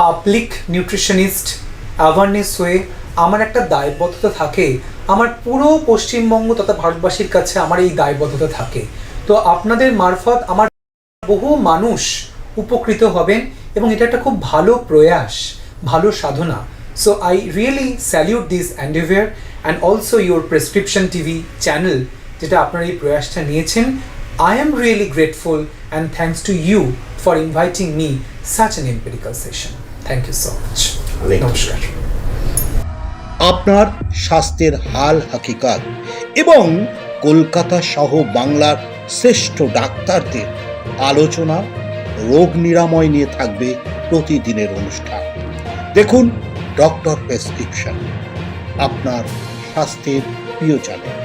Public nutritionist awareness হয়ে আমার একটা দায়বদ্ধতা থাকে। আমার পুরো পশ্চিমবঙ্গ তথা ভারতবাসীর কাছে আমার এই দায়বদ্ধতা থাকে। তো আপনাদের মারফত আমার বহু মানুষ উপকৃত হবেন এবং এটা একটা খুব ভালো প্রয়াস, ভালো সাধনা। So I really salute this endeavour and also your prescription TV channel যেটা আপনার এই প্রয়াসটা নিয়েছেন। I am really grateful and thanks to you for inviting me such an empirical session thank you so much নমস্কার আপনার স্বাস্থ্যের হাল হাকিকাত এবং কলকাতা সহ বাংলার শ্রেষ্ঠ ডাক্তারদের আলোচনা রোগ নিরাময় নিয়ে থাকবে প্রতিদিনের অনুষ্ঠান। দেখুন ডক্টর প্রেসক্রিপশন আপনার স্বাস্থ্যের প্রিয় চ্যানেল।